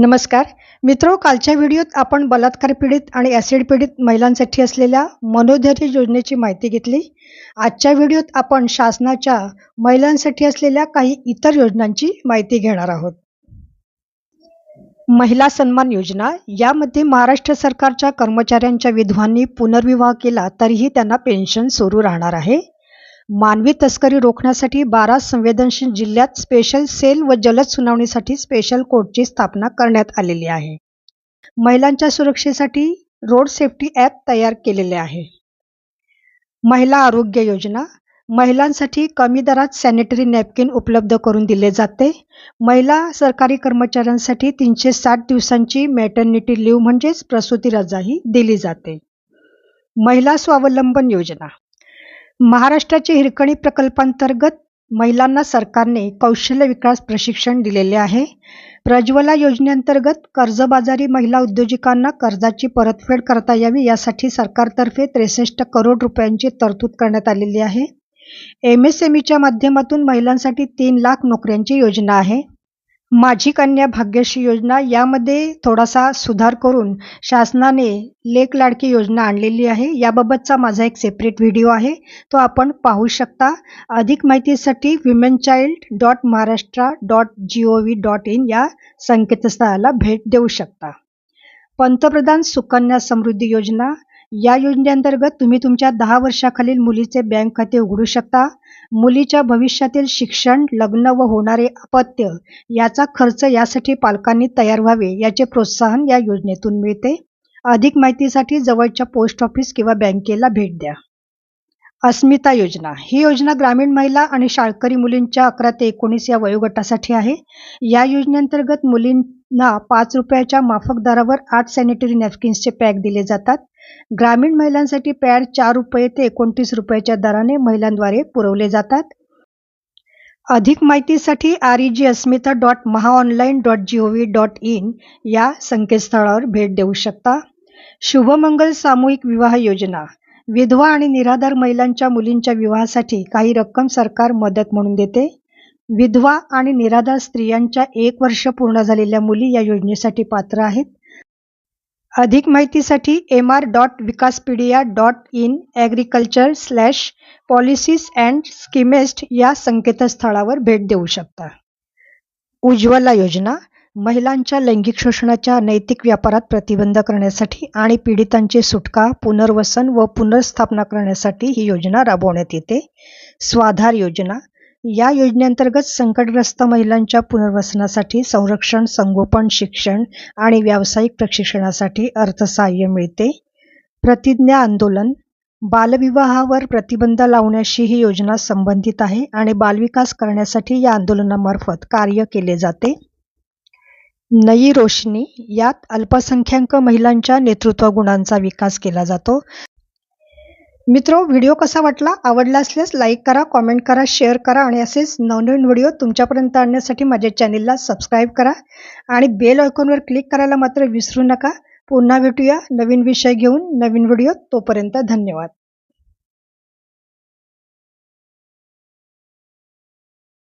नमस्कार. मित्रो कालच्या व्हिडिओत आपण बलात्कार पीडित आणि ॲसिड पीडित महिलांसाठी असलेल्या मनोधैर्य योजनेची माहिती घेतली. आजच्या व्हिडिओत आपण शासनाच्या महिलांसाठी असलेल्या काही इतर योजनांची माहिती घेणार आहोत. महिला सन्मान योजना. यामध्ये महाराष्ट्र सरकारच्या कर्मचाऱ्यांच्या विधवांनी पुनर्विवाह केला तरीही त्यांना पेन्शन सुरू राहणार आहे. मानवी तस्करी रोखण्यासाठी बारा संवेदनशील जिल्ह्यात स्पेशल सेल व जलद सुनावणीसाठी स्पेशल कोर्टची स्थापना करण्यात आलेली आहे. महिलांच्या सुरक्षेसाठी रोड सेफ्टी ॲप तयार केलेले आहे. महिला आरोग्य योजना महिलांसाठी कमी दरात सॅनिटरी नॅपकिन उपलब्ध करून दिले जाते. महिला सरकारी कर्मचाऱ्यांसाठी तीनशे साठ दिवसांची मॅटर्निटी लिव्ह म्हणजेच प्रसूती रजाही दिली जाते. महिला स्वावलंबन योजना महाराष्ट्राच्या हिरकणी प्रकल्पांतर्गत महिलांना सरकारने कौशल्य विकास प्रशिक्षण दिलेले आहे. प्रज्वला योजनेअंतर्गत कर्जबाजारी महिला उद्योजकांना कर्जाची परतफेड करता यावी यासाठी सरकारतर्फे त्रेसष्ट करोड रुपयांची तरतूद करण्यात आलेली आहे. एम एस एम ईच्या माध्यमातून महिलांसाठी तीन लाख नोकऱ्यांची योजना आहे. माझी कन्या भाग्यश्री योजना यामध्ये थोडासा सुधार करून शासनाने लेक लाडकी योजना आणलेली आहे. याबाबतचा माझा एक सेपरेट व्हिडिओ आहे. तो आपण पाहू शकता. अधिक माहितीसाठी women child dot Maharashtra dot G O V dot in या संकेतस्थळाला भेट देऊ शकता. पंतप्रधान सुकन्या समृद्धी योजना. या योजनेअंतर्गत तुम्ही तुमच्या दहा वर्षाखालील मुलीचे बँक खाते उघडू शकता. मुलीच्या भविष्यातील शिक्षण लग्न व होणारे अपत्य याचा खर्च यासाठी पालकांनी तयार व्हावे याचे प्रोत्साहन या योजनेतून मिळते. अधिक माहितीसाठी जवळच्या पोस्ट ऑफिस किंवा बँकेला भेट द्या. अस्मिता योजना. ही योजना ग्रामीण महिला आणि शाळकरी मुलींच्या अकरा ते एकोणीस या वयोगटासाठी आहे. या योजनेअंतर्गत मुलींना पाच रुपयाच्या माफक दरावर आठ सॅनिटरी नॅपकिन्सचे पॅक दिले जातात. ग्रामीण महिलांसाठी पॅड चार रुपये ते एकोणतीस रुपयाच्या दराने महिलांद्वारे पुरवले जातात. अधिक माहितीसाठी R E G Asmita dot MahaOnline dot G O V dot in या संकेतस्थळावर भेट देऊ शकता. शुभमंगल सामूहिक विवाह योजना. विधवा आणि निराधार महिलांच्या मुलींच्या विवाहासाठी काही रक्कम सरकार मदत म्हणून देते. विधवा आणि निराधार स्त्रियांच्या एक वर्ष पूर्ण झालेल्या मुली या योजनेसाठी पात्र आहेत. अधिक माहितीसाठी M R dot Vikaspedia dot in agriculture slash policies and schemes या संकेतस्थळावर भेट देऊ शकता. उज्ज्वला योजना महिलांच्या लैंगिक शोषणाच्या अनैतिक व्यापारात प्रतिबंध करण्यासाठी आणि पीडितांची सुटका पुनर्वसन व पुनर्स्थापना करण्यासाठी ही योजना राबवण्यात येते. स्वाधार योजना. या योजनेअंतर्गत संकटग्रस्त महिलांच्या पुनर्वसनासाठी संरक्षण संगोपन शिक्षण आणि व्यावसायिक प्रशिक्षणासाठी अर्थसहाय्य मिळते. प्रतिज्ञा आंदोलन. बालविवाहावर प्रतिबंध लावण्याशी ही योजना संबंधित आहे आणि बालविकास करण्यासाठी या आंदोलनामार्फत कार्य केले जाते. नई रोशनी यात अल्पसंख्याक महिलांच्या नेतृत्व गुणांचा विकास केला जातो. मित्रो व्हिडिओ कसा वाटला? आवडला असल्यास लाईक करा कॉमेंट करा शेअर करा आणि असेच नवनवीन व्हिडिओ तुमच्यापर्यंत आणण्यासाठी माझ्या चॅनेलला सबस्क्राईब करा आणि बेल आयकॉनवर क्लिक करायला मात्र विसरू नका. पुन्हा भेटूया नवीन विषय घेऊन नवीन व्हिडिओ तोपर्यंत धन्यवाद.